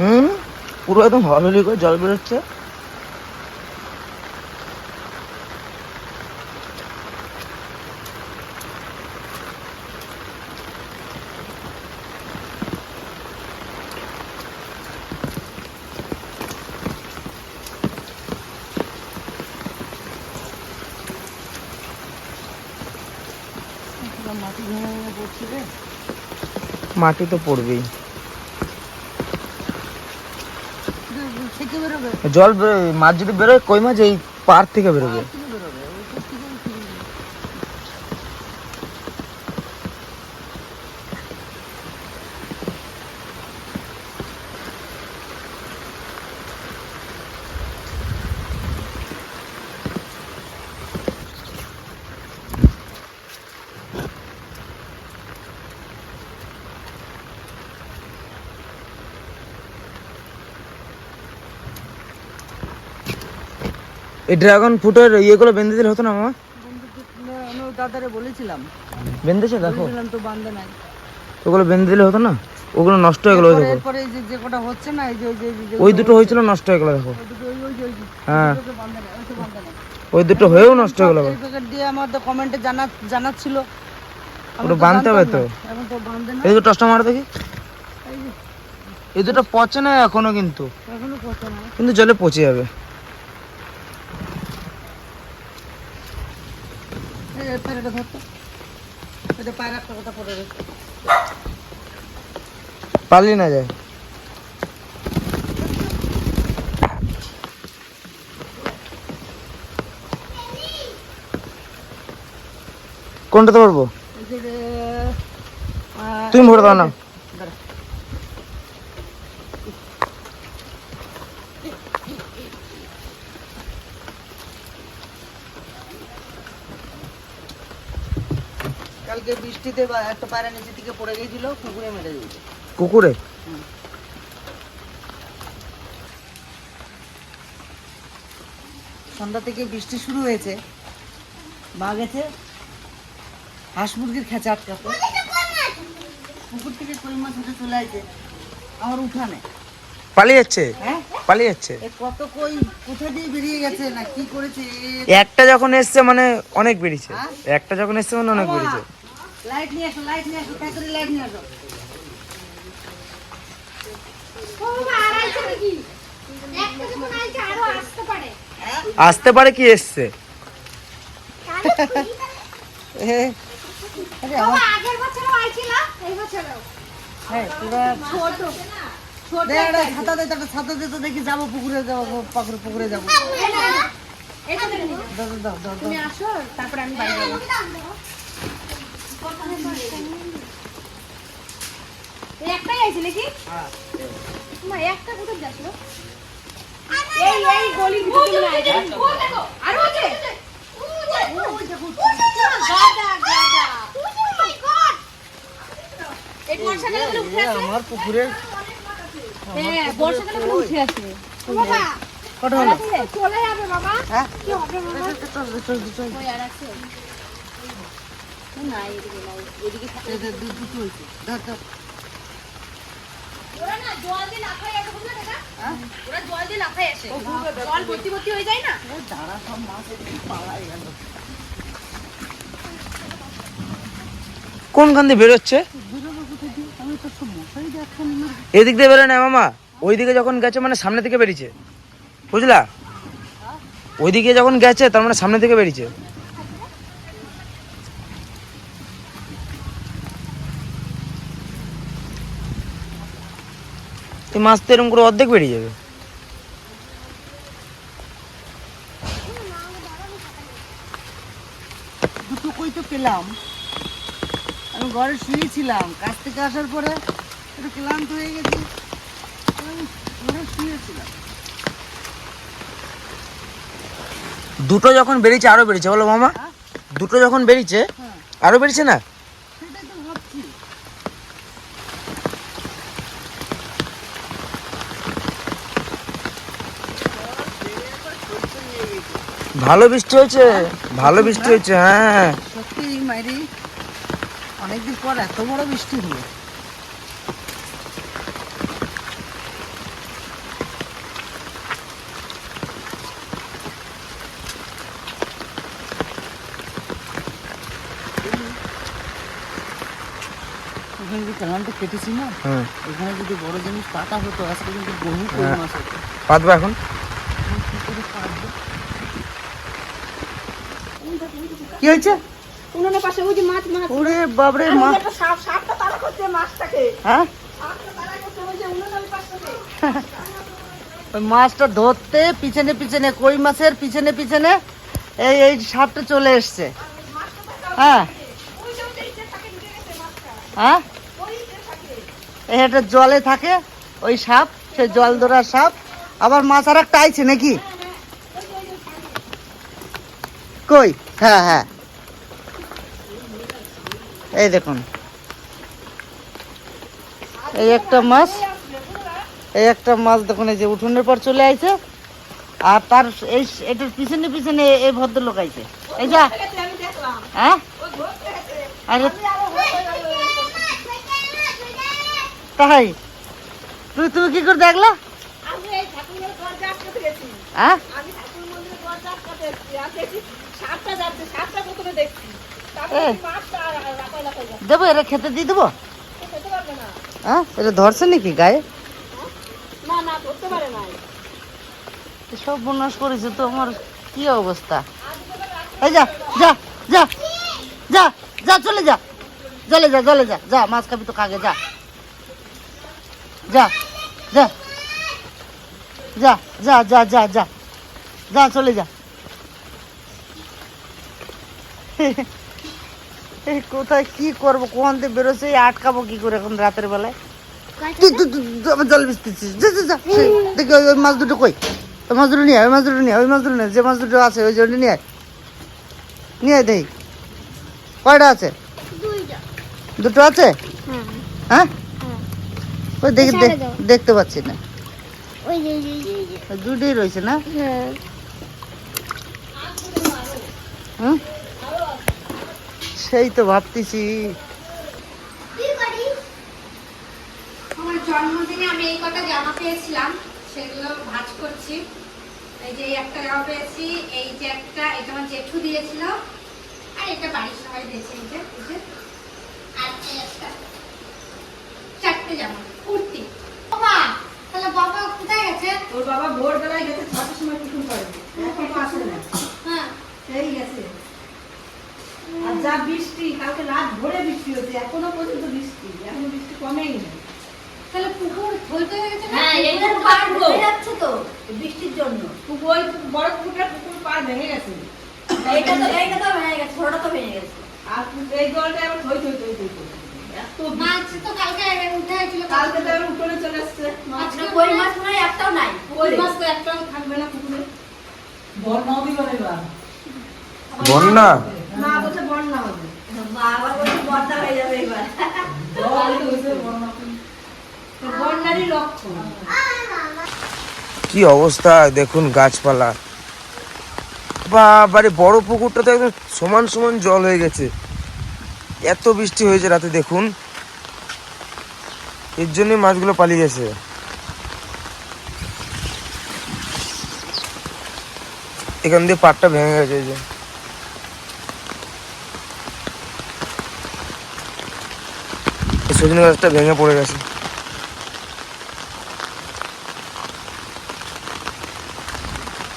হুম? পুরো একদম হলহলি করে জল বেরোচ্ছে। মাটি তো পড়বেই থেকে বেরোবে জল মাছ যদি বেরোয় কই মাছ? এই পার থেকে বেরোবে থেকে বেরোবে ওই সব থেকে বেরোবে। এই ড্রাগন ফুটের ইয়েগুলো বেঁধে দিলে হতো না মামা? আমি দাদারে বলেছিলাম। বেঁধেছে দেখো। বলেছিলাম তো বান্ধে নাই। ওগুলো বেঁধে দিলে হতো না? ওগুলো নষ্ট হয়ে গেলো দেখো। এরপরে এই যে যে কটা হচ্ছে না এই যে ওই দুটো হয়েছিল নষ্ট হয়ে গেলো দেখো। হ্যাঁ। ওই দুটো হয়েও নষ্ট হয়ে গেলো প্যাকেট দিয়ে আমাদের কমেন্টে জানা জানাচ্ছিল। ওটা বাঁধতে হবে তো। এই দুটো টসটা মারো দেখি। এই এই দুটো পচে না এখনও কিন্তু? এখনও পচে না। কিন্তু জলে পচে যাবে। এই যে ধরতো। এটা পায়ের একটা কথা পড়ে রয়েছে পারলি না যায়। কোনটাতে পারব তুমি ভরে দাও না। কালকে বৃষ্টিতে একটা পায়রা নিচে থেকে পড়ে গিয়েছিল পুকুরে মেরে দিয়েছে। কুকুরে? সন্ধ্যা থেকে বৃষ্টি শুরু হয়েছে। মা গেছে হাঁস মুরগির খেঁচা আটকাতে। পুকুর থেকে কই মাছ উঠে চলে আসে আমার উঠানে পালিয়ে যাচ্ছে হ্যাঁ? পালিয়ে যাচ্ছে কত কই কোথা দিয়ে বেরিয়ে গেছে না কি করেছে? একটা যখন এসছে মানে অনেক বেরিয়েছে। হ্যাঁ? একটা যখন এসছে মানে অনেক বেরিয়েছে। লাইট নিয়ে আসো লাইট নিয়ে আসো তাড়াতাড়ি লাইট নিয়ে আসো। আসতে পারে। কি এসছে? হ্যাঁ ছাতা দে একটা ছাতা দে দেখি যাব পুকুরে যাব পুকুরে পুকুরে যাব। দাও দাও, দাও দাও তুমি আসো তারপরে আমি বাড়ি যাব। এই একটাই আইছে নাকি? মা একটা কোথায় যাচ্ছিল এই গলি ভিতরে না আর আমার পুকুরের হ্যাঁ বর্ষাকালে উঠে আসে। বাবা কটা হলো? চলে যাবে বাবা। হ্যাঁ। কি হবে বাবা? চল চল চল না এদিকে না এদিকে এই দে, দু- ধর ধর। ওরা না জল দিয়ে লাফায় আসে বুঝলে দাদা ওরা জল দিয়ে লাফায় আসে। জল ভর্তি ভর্তি হয়ে যায় না? এই দাঁড়া সব মাছ এদিকে পালাই গেল। কোনখান দিয়ে বেরোচ্ছে? এদিক দিয়ে বেরোয় না মামা ওইদিকে যখন গেছে মানে সামনে থেকে বেরিয়েছে। বুঝলা? ওইদিকে যখন গেছে তার মানে সামনে থেকে বেরিয়েছে। মাছ তো এরকম করে অর্ধেক বেরিয়ে যাবে। দুটো তো পেলাম। আমি ঘরে শুয়েছিলাম। কাজ থেকে আসার পরে একটু ক্লান্ত হয়ে গেছি। ঘরে শুয়েছিলাম। দুটো যখন বেরিয়েছে আরও বেরিয়েছে। বলো মামা। হ্যাঁ? দুটো যখন বেরিয়েছে হ্যাঁ। আরও বেরিয়েছে না? ভালো বৃষ্টি হয়েছে? ভালো বৃষ্টি হয়েছে হ্যাঁ। সত্যি মাইরি অনেকদিন পর এত বড় বৃষ্টি হলো। কেটেছি না হ্যাঁ। ওখানে যদি বড় জিনিস পাতা হতো আজকে কিন্তু বহু হ্যাঁ। পাতবা এখন? কি হয়েছে? উনুনের পাশে ওই যে মাছ মাছ। ওরে বাবরে একটা সাপ সাপটা তাড়া করছে মাছটাকে। হ্যাঁ? সাপটা তাড়া করছে ওই যে উনুনের পাশ ওই মাছটা ধরতে পিছনে পিছনে কই মাছের পিছনে পিছনে এই এই সাপটা চলে এসছে। হ্যাঁ। হ্যাঁ? একটা জলে থাকে ওই সাপ সে জল ধরার সাপ। আবার মাছ আর একটা আইছে নাকি? কই? হ্যাঁ হ্যাঁ। এই দেখুন। এই একটা মাছ এই একটা মাছ দেখুন এই যে উঠোনের পর চলে আইছে আর তার এই এটার পিছনে পিছনে এই ভদ্রলোক আইছে। এই যা। হ্যাঁ? আরে। তাই তুই তুমি কি করে দেখলা হ্যাঁ? সাপটা যাচ্ছে প্রথমে দেখছি দেবো এরা খেতে দিয়ে দেবো হ্যাঁ এটা ধরছে নাকি গায়ে সব বনাশ করেছে তো আমার কি অবস্থা এই যা যা যা যা যা চলে যা জলে যা জলে যা যা মাছ খাবি তো কাগে যা যা যা যা যা যা যা যা যা চলে যা এই কোথায় কি করব? কোন দিয়ে বেরোছে আটকাবো কি করে এখন রাতের বেলায়? তুই আমার জল বিস্তিছিস দেখি ওই মাছ দুটো কই? ওই মাছ দুটো নিয়ে ওই মাছ দুটো নিয়ে ওই মাছ দুটো নিয়ে যে মাছ দুটো আছে ওই জন্য নিয়ে আয়। নিয়ে দেখি। কয়টা আছে? দুটো আছে? হ্যাঁ। ওই দেখি দেখ- দেখতে পাচ্ছি না। দুটোই রয়েছে না? হ্যাঁ। হুম? সেই তো ভাবতেছি। আমার জন্মদিনে আমি এই কটা জামা পেয়েছিলাম সেগুলো ভাঁজ করছি। এই যে একটা জামা পেয়েছি এই যে একটা এটা আমার জেঠু দিয়েছিল আর এটা বাড়ির সবাই দিয়েছে এই যে আর এই একটা। চারটে জামা কুর্তি। বাবা তাহলে বাবা কোথায় গেছে? ওর বাবা ভোরবেলায় গেছে ছটার সময় টিফিন করে এখনও আসে না হ্যাঁ। সেই গেছে। আর যা বৃষ্টি কালকে রাত ভোরে বৃষ্টি হচ্ছে এখনও পর্যন্ত বৃষ্টি এখনও বৃষ্টি কমেই না তাহলে পুকুর ধরতে হয়ে গেছে না? হ্যাঁ, এইটা পার। যাচ্ছে তো বৃষ্টির জন্য। ওই বড় পুকুরটা পুকুর পার ভেঙে গেছে। এইটা তো এইটা তো ভেঙে গেছে ছোটটা তো ভেঙে গেছে। আর এই জলটা এবার থই থই থই থই এত মাছ তো কালকে উঠে হয়েছিল কালকে তো উঠোনে চলে এসছে মাছ কই মাছ মনে একটাও নাই কই? মাছ তো একটাও থাকবে না পুকুরে। এবার। বন্যা? না বলছে বন্যা হবে। আবার বলছে হয়ে যাবে এবার। বন্যারই লক্ষণ। কি অবস্থা? দেখুন গাছপালা। বাবারে বড় পুকুরটা তো একদম সমান সমান জল হয়ে গেছে। এত বৃষ্টি হয়েছে রাতে দেখুন। এর জন্যই মাছগুলো পালিয়ে গেছে। এখান দিয়ে পাটটা ভেঙে গেছে এই যে। সজনে গাছটা ভেঙে পড়ে গেছে।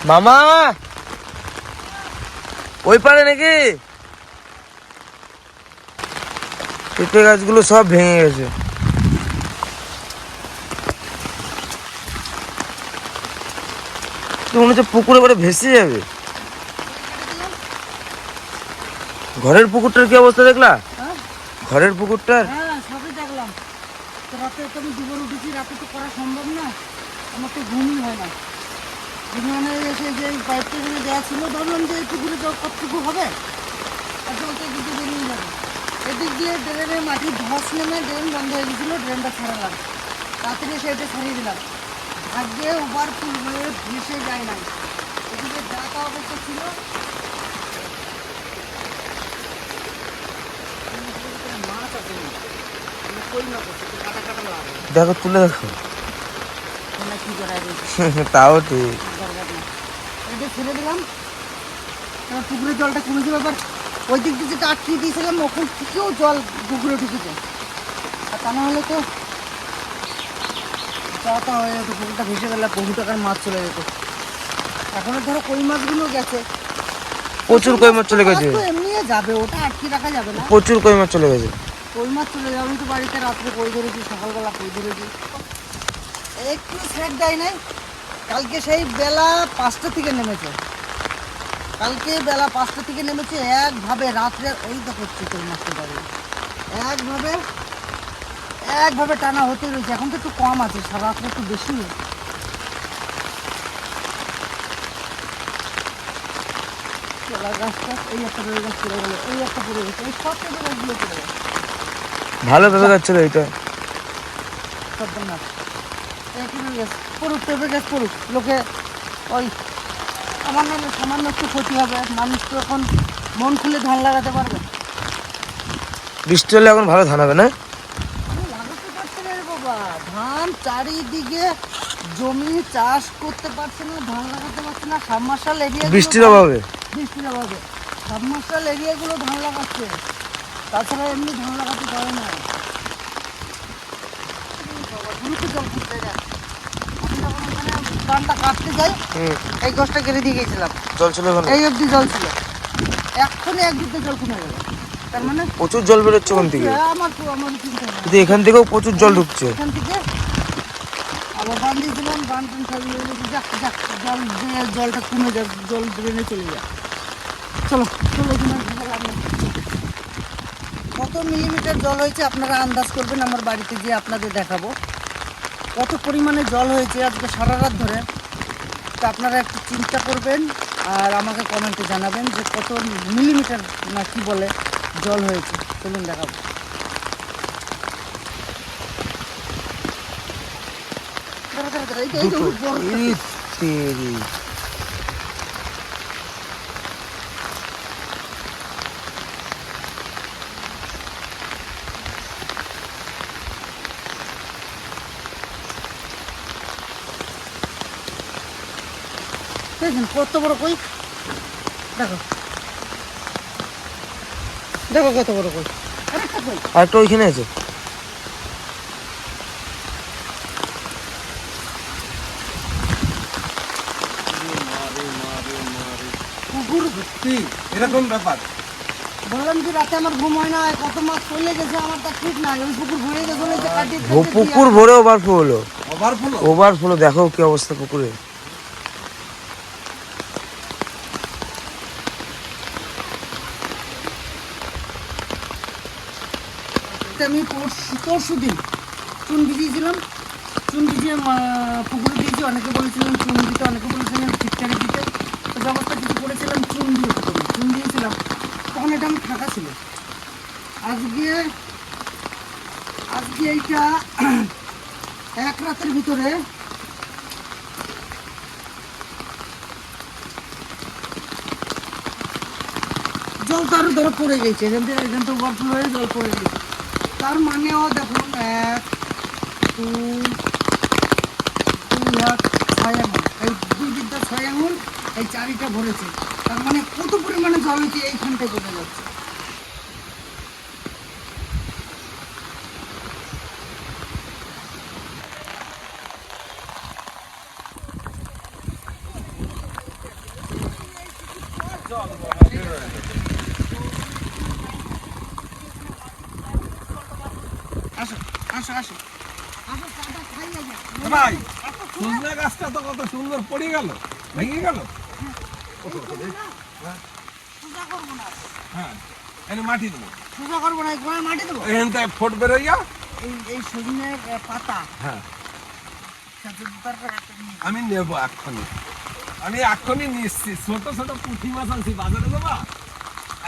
মামা! ওই পারে নাকি? পেঁপে গাছগুলো সব ভেঙে গেছে। তো মনে হচ্ছে পুকুরে করে ভেসে যাবে। ঘরের পুকুরটার কি অবস্থা দেখলা? হ্যাঁ? ঘরের পুকুরটার হ্যাঁ সবই দেখলাম তো রাতে তো আমি দুপুর উঠেছি রাতে তো করা সম্ভব না আমার তো ঘুমই হয় না ঘুমানো এসে যে এই পাইপটা যেখানে দেওয়া ছিল ভাবলাম যে এই পুকুরে তো কতটুকু হবে? আর চলতে কিন্তু বেরিয়ে যাবে। এদিক দিয়ে ড্রেনের মাটির ধস নেমে ড্রেন বন্ধ হয়ে গেছিল ড্রেনটা ছাড়ালাম এসে এটা ছাড়িয়ে দিলাম। ভাগ্যে ওভার ফুল হয়ে ভেসে যায় না এদিকে ডাকা অবস্থা ছিল। দেখো তুলে দেখো। তাও ঠিক। এটা ছেড়ে দিলাম। এবার পুকুরের জলটা কমে যাবে এবার ওই দিক দিয়ে যেটা আটকিয়ে দিয়েছিলাম ওখান থেকেও জল পুকুরে ঢুকেছে তা না হলে তো চাটা হয়ে যেত পুকুরটা ভেসে গেলে বহু টাকার মাছ চলে যেত। এখনও ধরো কই মাছগুলো গেছে। প্রচুর কই মাছ চলে গেছে। এমনি যাবে ওটা আটকে রাখা যাবে না। প্রচুর কই মাছ চলে গেছে। কই মাছ চলে যাবে আমি তো বাড়িতে রাত্রে কই ধরেছি সকালবেলা কই ধরেছি। একটু সেট দেয় নাই। কালকে সেই বেলা পাঁচটা থেকে নেমেছে। কালকে বেলা পাঁচটা থেকে নেমেছে একভাবে রাত্রে ওই দেখো কই মাছটা দাঁড়িয়ে একভাবে একভাবে টানা হতে রয়েছে। এখন তো একটু কম আছে সারা রাত্রে একটু বেশি। ভালো ভেবে যাচ্ছিল এটা সর্বনাশ এই পেঁপে গাছ পড়ুক পেঁপে গাছ পড়ুক লোকে ওই আমার নামে সামান্য একটু ক্ষতি হবে মানুষ তো এখন মন খুলে ধান লাগাতে পারবে। বৃষ্টি হলে এখন ভালো ধান হবে না? লাগাতে পারছে না রে বাবা। ধান চারিদিকে জমি চাষ করতে পারছে না ধান লাগাতে পারছে না সাবমার্শাল এরিয়া বৃষ্টির অভাবে। বৃষ্টির অভাবে। সাবমার্শাল এরিয়াগুলো ধান লাগাচ্ছে। তাছাড়া এমনি ধান লাগাতে পারে না বাবা, দ্রুত জল ফুটতে যায় আমি যখন ওখানে ধানটা কাটতে যাই এই গাছটা কেটে দিয়ে গেছিলাম। জল ছিল এই অবধি জল ছিল। এক্ষুনি এক দিতে জল কমে গেল। তার মানে প্রচুর জল বেরোচ্ছে ওখান থেকে? হ্যাঁ, আমার আমার কিন্তু এখান থেকেও প্রচুর জল ঢুকছে। এখান থেকে আবার বান দিয়েছিলাম বান টান সারিয়ে যাক যাক জল দিয়ে জলটা কমে যাক জল ড্রেনে চলে চলো। কত মিলিমিটার জল হয়েছে আপনারা আন্দাজ করবেন আমার বাড়িতে গিয়ে আপনাদের দেখাবো। কত পরিমাণে জল হয়েছে আজকে সারা রাত ধরে? তা আপনারা একটু চিন্তা করবেন আর আমাকে কমেন্টে জানাবেন যে কত মিলিমিটার না কি বলে জল হয়েছে। চলুন দেখাবো। এই যে- এই যে দুটো বড় এই তেরি। দেখেন কত বড় কই? দেখো। দেখো কত বড় কই। আরেকটা ওইখানে আছে। পুকুর এরকম ব্যাপার। বললাম যে রাতে আমার ঘুম হয় না কত মাছ চলে গেছে আমার তা ঠিক নাই। ওই পুকুর ভরে গেছে পুকুর ভরে ওভারফ্লো হলো। ওভারফ্লো? ওভারফ্লো দেখো কি অবস্থা পুকুরে আসতে আমি পরশু দিন চুন ভিজিয়েছিলাম। চুন ভিজিয়ে পুকুরে দিয়েছি অনেকে বলেছিলেন চুন দিতে, অনেকে বলেছিলেন ফিটকারি দিতে। তো ব্যবস্থা কিছু করেছিলাম, চুন দিয়ে চুন দিয়েছিলাম। তখন এটা আমি ফাঁকা ছিল। আজকে আজকে এইটা এক রাতের ভিতরে জল তো আরও ধরো পড়ে গেছে। এখান থেকে এখান থেকে জল পড়ে গেছে। তার মানেও দেখুন, এক দুই হাত ছয় আঙুল। এই দুই বিদ্যা ছয় আঙুল, এই চারিটা ভরেছে। তার মানে কত পরিমাণে জল হয়েছে এইখানটায় বোঝা যাচ্ছে আসো আসো আসো আসো চাটা খাইয়ে যাও ভাই সজনে গাছটা তো কত সুন্দর পড়ে গেল ভেঙে গেল। হ্যাঁ এনে মাটি দেবো। সোজা করব না গোড়ায় মাটি দেবো? এখান থেকে ফোট বেরোইয়া এই এই সজনের পাতা। হ্যাঁ। আমি নেব এক্ষুনি। আমি এক্ষুনি নিচ্ছি। ছোট ছোট পুঁটি মাছ আনছি বাজারে দেবা?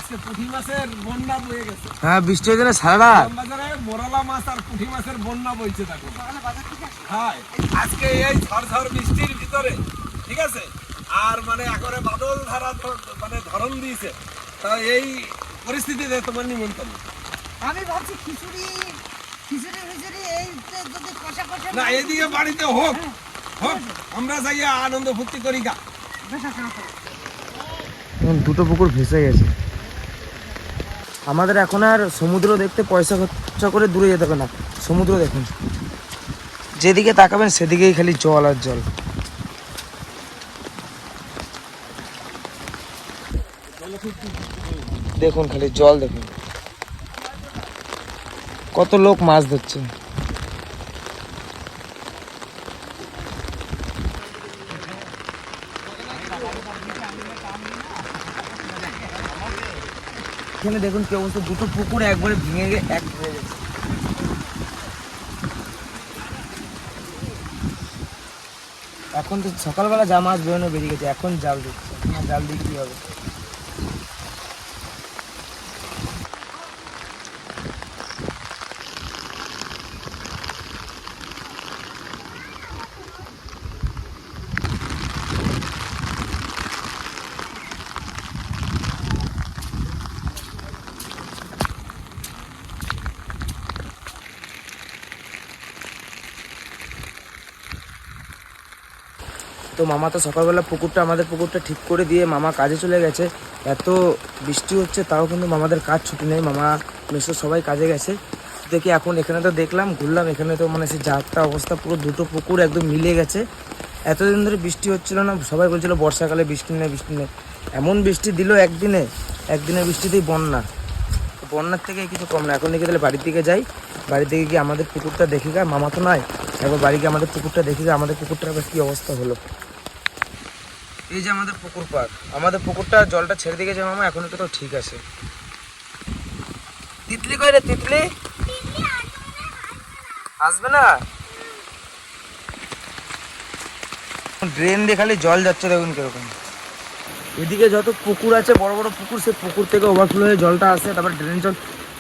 আজকে পুঁটি মাছের বন্যা বয়ে গেছে। হ্যাঁ বৃষ্টি হয়েছে না সারা রাত? বাজারে মোরালা মাছ আর পুঁটি মাছের বন্যা বইছে দেখো। হ্যাঁ আজকে এই ঝড় বৃষ্টির ভিতরে ঠিক আছে? আর মানে একবারে বাদল ধারা মানে ধরন দিয়েছে। তা এই পরিস্থিতিতে তোমার নিমন্ত্রণ। আমি ভাবছি খিচুড়ি খিচুড়ি খিচুড়ি এই যদি কষা কষা না এদিকে বাড়িতে হোক হোক আমরা যাইয়া আনন্দ ফুর্তি করি গা। আসো, আসো। এখন দুটো পুকুর ভেসে গেছে। আমাদের এখন আর সমুদ্র দেখতে পয়সা খরচা করে দূরে যেতে হবে না। সমুদ্র দেখুন। যেদিকে তাকাবেন সেদিকেই খালি জল আর জল। দেখুন খালি জল দেখুন। কত লোক মাছ ধরছে। এখানে দেখুন কি অবস্থা, দুটো পুকুর একবারে ভেঙে এক হয়ে গেছে। এখন তো সকালবেলা যা মাছ বেরোনো বেরিয়ে গেছে, এখন জাল দিচ্ছে। জাল দিয়ে কি হবে? মামা তো সকালবেলা পুকুরটা, আমাদের পুকুরটা ঠিক করে দিয়ে মামা কাজে চলে গেছে। এত বৃষ্টি হচ্ছে, তাও কিন্তু মামাদের কাজ ছুটি নেই। মামা, মেসো সবাই কাজে গেছে। দেখি এখন এখানে তো দেখলাম, ঘুরলাম, এখানে তো মানে সে যাত্রা অবস্থা, পুরো দুটো পুকুর একদম মিলে গেছে। এতদিন ধরে বৃষ্টি হচ্ছিল না, সবাই বলছিল বর্ষাকালে বৃষ্টি নেই বৃষ্টি নেই। এমন বৃষ্টি দিল একদিনে, একদিনের বৃষ্টিতেই বন্যা। বন্যার থেকে কিছু কম না, এখন দেখি তাহলে বাড়ির দিকে যাই। বাড়ির দিকে গিয়ে আমাদের পুকুরটা দেখি গা, মামা তো নয় একবার বাড়ি গিয়ে আমাদের পুকুরটা দেখি গা, আমাদের পুকুরটার আবার কী অবস্থা হলো। এই যে আমাদের পুকুর পাড়, আমাদের পুকুরটা জলটা ছেড়ে দিয়ে দিকে মামা এখন একটু তো ঠিক আছে। তিতলি কই রে, তিতলি? আসবে না? ড্রেন দিয়ে খালি জল যাচ্ছে দেখুন কীরকম। এদিকে যত পুকুর আছে, বড় বড় পুকুর, সেই পুকুর থেকে ওভারফ্লো হয়ে জলটা আসে, তারপর ড্রেন জল।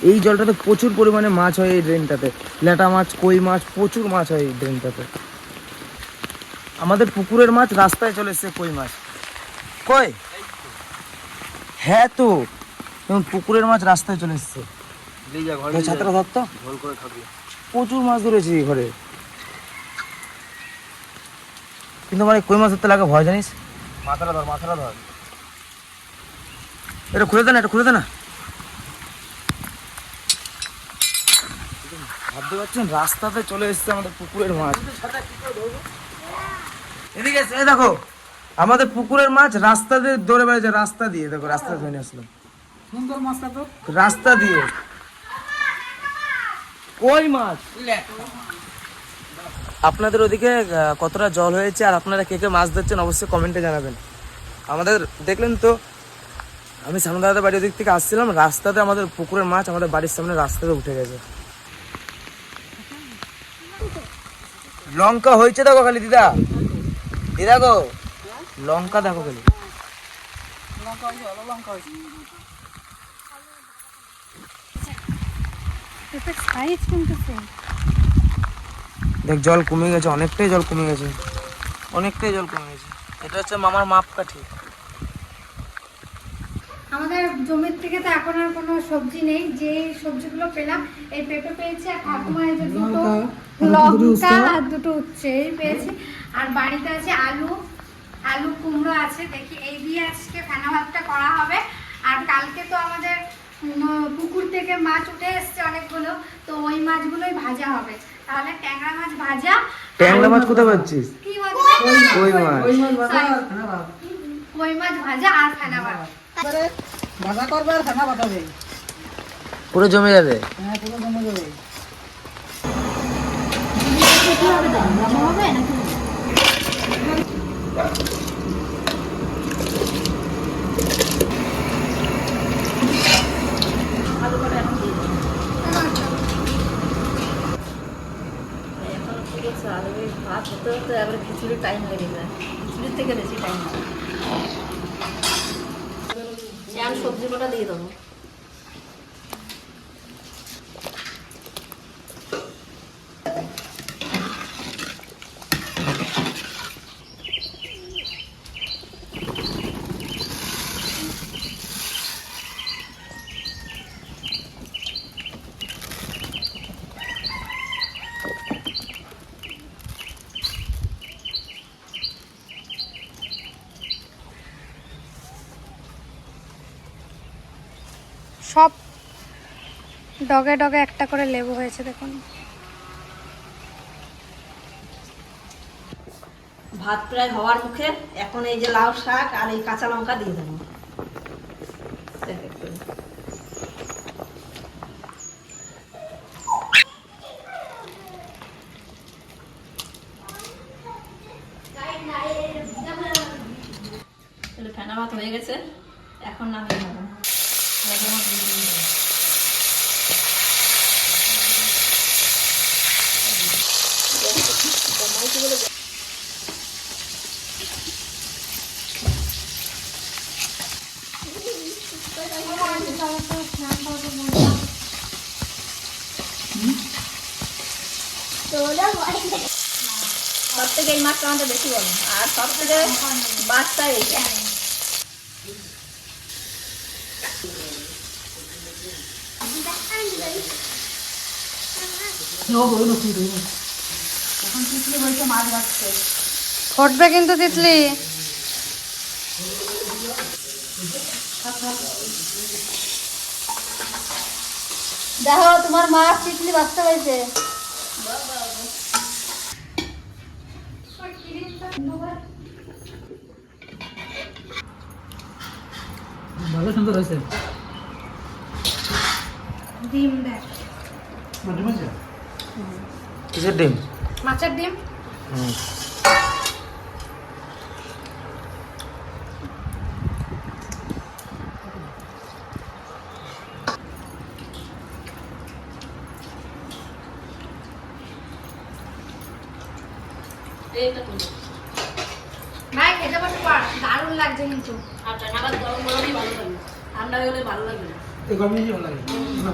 এই জলটাতে প্রচুর পরিমাণে মাছ হয় এই ড্রেনটাতে ল্যাটা মাছ, কই মাছ, প্রচুর মাছ হয় এই ড্রেনটাতে আমাদের পুকুরের মাছ রাস্তায় চলে এসছে কই মাছ। কই? হ্যাঁ তো যেমন পুকুরের মাছ রাস্তায় চলে এসছে। ছাত্র ধরতো? প্রচুর মাছ ধরেছি ঘরে। কিন্তু মানে কই মাছ ধরতে লাগে ভয় জানিস? মাথাটা ধর মাথাটা ধর। এটা খুলে দে না এটা খুলে দে না। ভাবতে পারছেন রাস্তাতে চলে এসছে আমাদের পুকুরের মাছ। এদিকে এসে, দেখো। আমাদের পুকুরের মাছ রাস্তা দিয়ে দৌড়ে বেড়াচ্ছে রাস্তা দিয়ে দেখো রাস্তা ধরে আসলো। সুন্দর মাছটা তো। রাস্তা দিয়ে। কই মাছ? আপনাদের ওদিকে কতটা জল হয়েছে আর আপনারা কে কে মাছ ধরছেন অবশ্যই কমেন্টে জানাবেন। আমাদের দেখলেন তো আমি সামনে দাদা বাড়ির দিক থেকে আসছিলাম রাস্তাতে আমাদের পুকুরের মাছ আমাদের বাড়ির সামনে রাস্তাতে উঠে গেছে। লঙ্কা হয়েছে দেখো খালি দিদা। দিদা গো লঙ্কা দেখো খালি। লঙ্কা হয়েছে লঙ্কা হয়েছে। সাইজ কিন্তু দেখ জল কমে গেছে অনেকটাই জল কমে গেছে। অনেকটাই জল কমে গেছে। এটা হচ্ছে মামার মাপকাঠি আমাদের জমির থেকে তো এখন আর কোনো সবজি নেই। যে সবজিগুলো পেলাম এই পেঁপে পেয়েছি আর ঠাকুমা এই যে দুটো লঙ্কা আর দুটো উচ্ছে এই পেয়েছি। আর বাড়িতে আছে আলু আলু কুমড়ো আছে দেখি এই দিয়ে আজকে ফেনা ভাতটা করা হবে। আর কালকে তো আমাদের পুকুর থেকে মাছ উঠে এসছে অনেকগুলো তো ওই মাছগুলোই ভাজা হবে। তাহলে ট্যাংরা মাছ ভাজা। ট্যাংরা মাছ কোথায় পাচ্ছিস কি মাছ? কই মাছ? ওই মাছ? ভাজা আর ফেনা ভাত? কই মাছ ভাজা আর ফেনা ভাত। ভাজা করবে আর ফেনা বাটাবে পুরো জমে যাবে? হ্যাঁ পুরো জমে যাবে। চাল ওই ভাত হতে হতে এবার খিচুড়ি টাইম লেগে যায় খিচুড়ির থেকে বেশি টাইম লাগে সবজি কটা দিয়ে দেবো? সব ডগে ডগে একটা করে লেবু হয়েছে, দেখুন। ভাত প্রায় হওয়ার মুখে এখন এই যে লাউ শাক আর এই কাঁচা লঙ্কা দিয়ে দেবো এক এক করে। তাহলে ফেনা ভাত হয়ে গেছে এখন নামিয়ে নেব এবার আমার দিয়ে দিতে হবে। সব থেকে এই মাছটা আমাদের বেশি বলো আর সব থেকে বাচ্চা এইটা ঘটবে কিন্তু তিতলি। দেখো তোমার মাছ চিকলি বাচ্চা হয়েছে ভালো সুন্দর হয়েছে। ডিম দেখ। কিসের ডিম? মাছের ডিম? হুম এইটা তুলো ভাই খেতে বসে পার দারুণ লাগছে কিন্তু আর নাগাদ